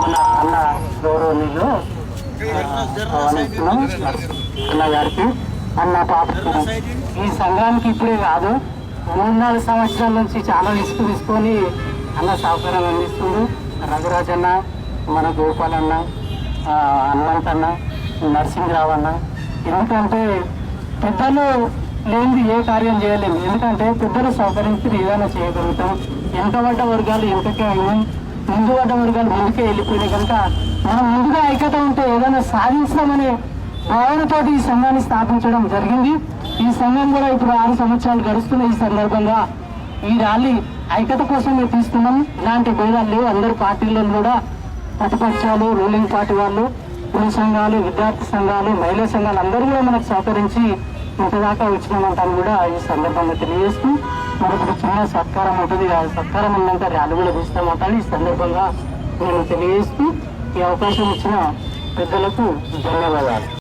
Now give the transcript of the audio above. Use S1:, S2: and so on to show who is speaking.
S1: మన అన్న గౌరవనీయులు అన్న గారికి అన్న పాప ఈ సంఘానికి ఇప్పుడే కాదు మూడు నాలుగు సంవత్సరాల నుంచి చాలా రిస్క్ తీసుకొని అన్న సహకారం అందిస్తుంది. రఘురాజ్ అన్న మన గోపాల్ అన్న హనుమంత్ అన్న నరసింహరావు అన్న. ఎందుకంటే పెద్దలు లేనిది ఏ కార్యం చేయలేము. ఎందుకంటే పెద్దలు సహకరించి ఏదైనా చేయగలుగుతాం. వెనుకబడ్డ వర్గాలు ఎంతకే అయినాయి ముందు పడ్డ వర్గాలు ముందుకే వెళ్ళిపోయినాయి కనుక మనం ముందుగా ఐక్యత ఉంటే ఏదైనా సాధించామనే భావనతోటి ఈ సంఘాన్ని స్థాపించడం జరిగింది. ఈ సంఘం కూడా ఇప్పుడు ఆరు సంవత్సరాలు గడుస్తున్న ఈ సందర్భంగా ఈ ర్యాలీ ఐక్యత కోసం మేము తీసుకున్నాం ఇలాంటి భేదాలు లేవు. అందరు పార్టీల్లో కూడా ప్రతిపక్షాలు రూలింగ్ పార్టీ వాళ్ళు కుల సంఘాలు విద్యార్థి సంఘాలు మహిళా సంఘాలు అందరూ కూడా మనకు సహకరించి ఇంతదాకా వచ్చినామంటాను కూడా ఈ సందర్భంగా తెలియజేస్తూ మనకు చిన్న సత్కారం ఉంటుంది. ఆ సత్కారం ఉన్నాక ర్యాలీ కూడా తీస్తామంటాను ఈ సందర్భంగా నేను తెలియజేస్తూ ఈ అవకాశం ఇచ్చిన పెద్దలకు ధన్యవాదాలు.